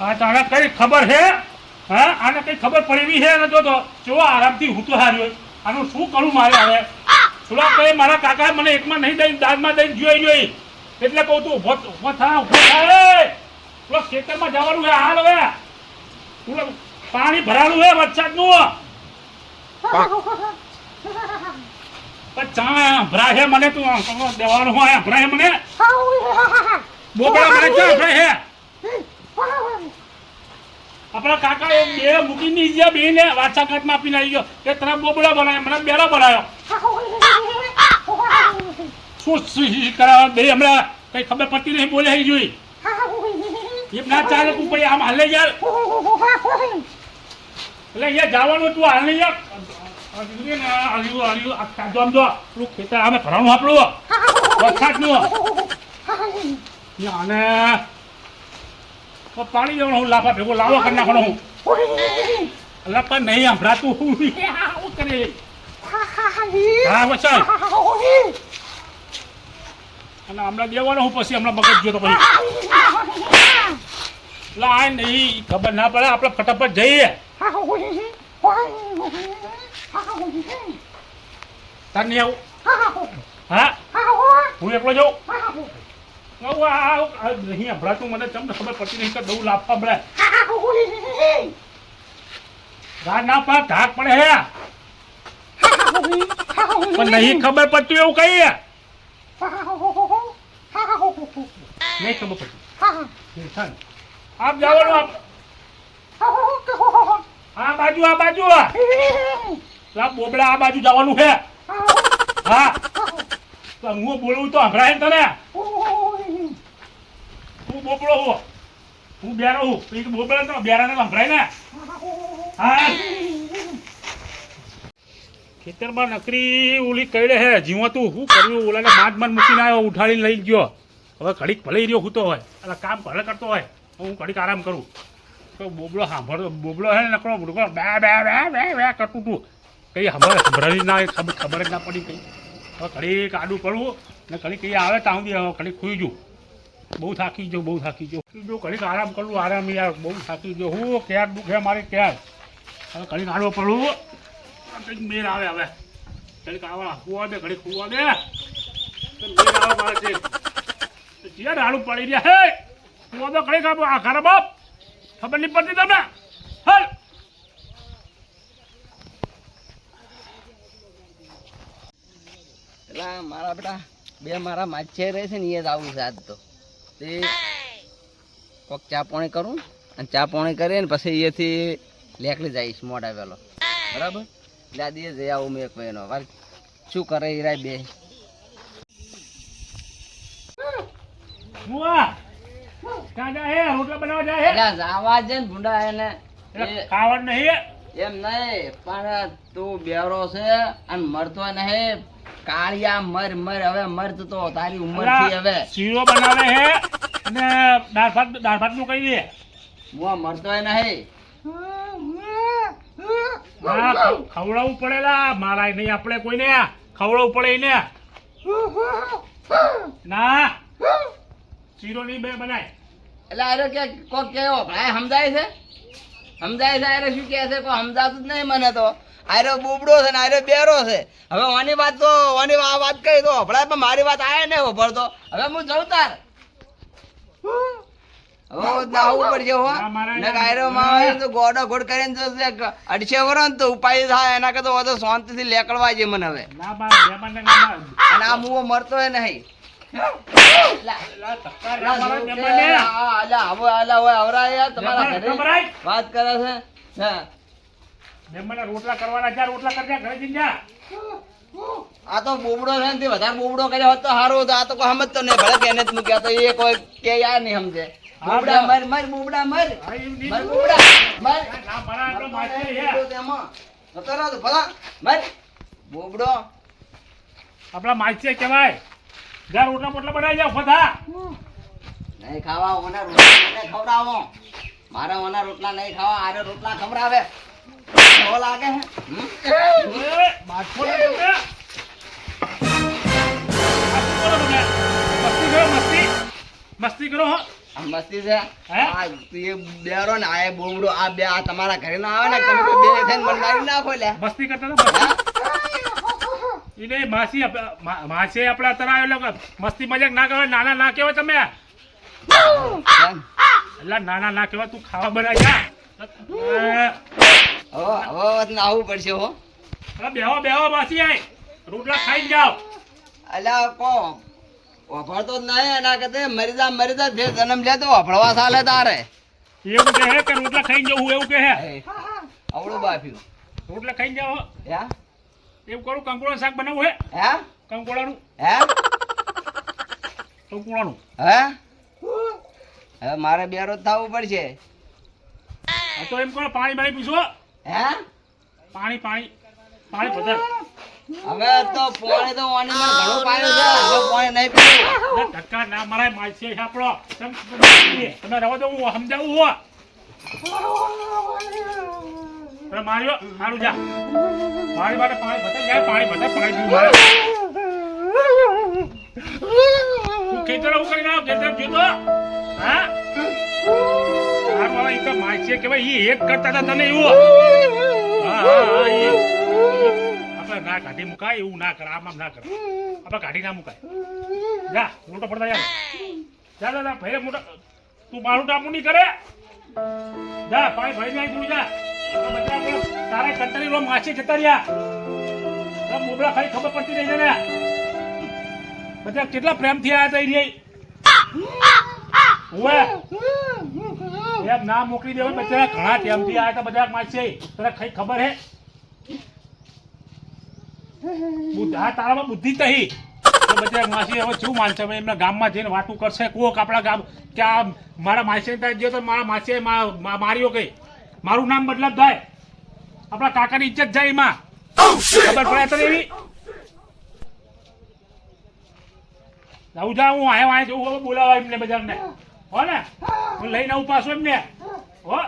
આ તને કઈ ખબર છે હા આને કઈ ખબર પડેવી છે ને જો તો જો આરામથી હું તો હાર્યો આનું શું કરું મારે હવે થોડા કઈ મારા કાકા મને એકમાં નહીં દઈ દાદમાં દઈ જોઈ જોઈ એટલે કહું તું ઊભો ઊભો થા ઊભો થાય પેલો ખેતરમાં જવાનું છે હાલ હવે પાણી ભરાયું હે વરસાદનું ચા ભરાય હે મને તું દેવાનું હોય ભરાય મને બોકડા મને ચા ભરાય છે આપણા કાકા એ બે મૂકી ની ગયા બે ને વાચા કાટમાં આપીને આવી ગયો. કે તને બોબડા બનાવ્યો. મને બેડા બનાવ્યો. શું શું કરાવે? બે હમણાં કઈ ખબર પડતી નહીં બોલે અહીં જોઈ. એમ ના ચાલે તું પછી આમ હાલે યાર. એટલે અહીંયા જવાનું તું હાલ નહીં યાર. આ પાણી દેવાનું હું લાફા ભેગો લાવો કરી નાખવાનો હું. લાફા નહીં સંભળાતું હું. કરે હા વચાલ અને હમણાં દેવાનો હું પછી હમણાં મગજ ગયો તો પછી એટલે નહીં ખબર ના પડે, આપણે ફટાફટ જઈએ. તાર આવું. હા? હું એકલો જાઉં? નહીં સંભળાતું મને ખબર પડતી નહીં કે દઉં લાફા ના પા ધાક પડે હે. નહીં ખબર પડતું એવું કઈ નહીં ખબર આપ આ બાજુ આ બાજુ. બોબડા આ બાજુ જવાનું છે. હા. હું બોલવું તો ને તને. હું બોપડો હું. હું બેરો હું. તો બોબડા તો બેરાને સંભળાય ને. હા. ખેતરમાં નકરી ઓલી કઈ હે જીવા તું. શું કર્યું? ઓલાને બાંધ બાંધ મૂકીને આવ્યો, ઉઠાડીને લઈ ગયો. હવે ઘડીક ભલે રહ્યો હૂતો હોય. એટલે કામ ભલે કરતો હોય. તો હું ઘડીક આરામ કરું. તો બોબડો સાંભળતો બોબડો હે નકરો બુડકો બે બે બે બે બે કરતું તું. કઈ ખબર સંભળાવી ના, ખબર ખબર જ ના પડી કઈ. હવે ઘડીક આડું પડવું ને ઘડીક કઈ આવે, ત્યાં હવે ઘડીક ખુઈ જઉં. બહુ થાકી જો બહુ થાકી જાઉં જો ઘડીક આરામ કરું, આરામ યાર બહુ થાકી ગયો. હું ક્યાર દુખે મારે ક્યાર? હવે ઘડીક આડવો પડવું કંઈક મેર આવે હવે. ઘડીક આવા હુવા દે, ઘડીક હુવા દે. મેર આવે મારે છે જ્યાં ડાળું પડી રહ્યા, હે હું તો ઘડીક આ ખરા બાપ. ખબર નહીં પડતી તમને? હલ. મારા બેટા, બે મારા માછે રહે છે ને, એ જ આવું છે તો. તે કોક ચા પાણી કરું અને ચા પાણી કરીને પછી અહીંયાથી લેકડી જઈશ મોડા વહેલો બરાબર? દાદીએ જઈ આવું મેં એક મહિનો વાર શું કરે એ બે. મુઆ ક્યાં જાય હે? રોટલા બનાવવા જાય હે? એટલે જાવા છે ને ભૂંડા એને. એટલે એ- ખાવાનું નહીં એમ નહીં પણ તું બેરો છે અને મરતો નહીં. કાળિયા મર મર હવે મરતો તો તારી ઉંમરથી હવે. શીરો બનાવે હે? અને દાળ ભાત દાળ ભાતનું કહી દે? મુઆ મરતો નહીં. હા ખવડાવવું પડેલા. મારા નહીં આપણે કોઈને. ખવડાવવું પડે એને. ના. શીરો નહીં બે બનાય. એટલે અરે કે કોક કેવો? ભાઈ સમજાય છે? સમજાય છે? અરે શું કહે છે? કોઈ સમજાતું જ નહીં મને તો. આરો બોબડો છે ને આરો બેરો છે. હવે ઓની વાત તો ઓની આ વાત કહી દો હભળાય પણ મારી વાત આય ને ભરતો હવે હું જઉં તાર. લેકડવા છે મને હવે. મુવો મરતો નહીં? વાત કરે છે. રોટલા કરવાના જા રોટલા કરજા ઘરે જઈને જા. આ તો બોબડો છે ને તે વધારે બોબડો કર્યો હોત તો સારું આ તો કોઈ સમજતો નહીં. ભલે કે એને જ મૂક્યા તો એ કોઈ કે યાર નહીં સમજે. બોબડા મર મર બોબડા મર. મર બોબડા મર. મારા. બોબડો તેમાં. જતો રહો ભલા. મર. બોબડો આપણા માછલી કહેવાય જા રોટલા મોટલા બનાવી જાવ ફથા નહીં ખાવા ઓના રોટલા ખવડાવો. મારા ઓના રોટલા નહીં ખાવા આરે રોટલા ખવડાવે. સો લાગે હે? મસ્તી કરો મસ્તી. મસ્તી કરો હો. આ મસ્તી છે? આ એ બેરો ને આ એ આ બે આ તમારા ઘરે ના આવે ને તમે બે થઈને મને મારી નાખો લ્યા. મસ્તી કરતા એને માસી માસી આપણે અત્યારે આવ્યો એટલે મસ્તી મજાક ના કરો નાના ના કહેવાય તમે? એટલે નાના ના કહેવાય તું ખાવા બનાવી જા. હવે હવે આવવું પડશે હો. બેહો બેહો માસી આય. રોટલા ખાઈ જાઓ. અલા કો વફળતો જ નહીં એના મરી મરીદા મરી જે જન્મ લે તો વફળવા ચાલે તારે. એવું કહે કે રોટલા ખાઈ જવું એવું કહે આવડું બાફ્યું. રોટલા ખાઈ જાઓ હે. એવું કરું કંકોળા શાક બનાવવું હે? હે કંકોળાનું. હે? કંકોળાનું. હે? હવે મારે બે રોજ થવું પડશે. તો એમ કરો પાણી બાણી પીશો હે? પાણી પાણી પાણી પધાર હવે તો પાણી તો વાની માં ઘણું પાણી છે હવે પાણી નહીં પીવું. ધક્કા ના મરાય છે આપણો. તમે રહો તો હું સમજાવું હો. તમે માર્યો? સારું જા. મારી માટે પાણી ભતા જાય પાણી ભતા પાણી પીવું મારે. તું ખેતર હું કરી નાખ ખેતર જોતો હા? સારું હવે એ તો માસી કહેવાય એ એક કરતા હતા તને એવું હા હા હા આપણે ના કાઢી મુકાય એવું ના કરે આમ આમ ના કર. આપણે કાઢી ના મુકાય. જા મોટો પડતા જા જા જા ભાઈ મોટા તું મારું ટાપુ નહીં કરે. જા ભાઈ ભાઈ જાય તું જા. તારે કંટાળી રો માછી જતા રહ્યા. આ મોબળા ખાલી ખબર પડતી રહી ને. બધા કેટલા પ્રેમથી આવ્યા હતા એ ઓવે એમ ના મોકલી દેવા બચારા ઘણા ટેમથી આવ્યા હતા બધા માછી તને કઈ ખબર હે? બુદ્ધા તારામાં બુદ્ધિ તહી બધા માસી હવે શું માનશે? હવે એમના ગામમાં જઈને વાતું કરશે. કોક આપણા ગામ કે આ મારા માસી ગયો તો મારા માસીએ માર્યો કઈ? મારું નામ બદલાવ થાય. આપણા કાકાની ઇજ્જત જાય એમાં. ખબર પડે તો એવી? જાઉં જા, હું આયો જવું જોઉં હવે બોલાવા એમને બધાને. હો ને? હું લઈને આવું પાછું એમને. હો?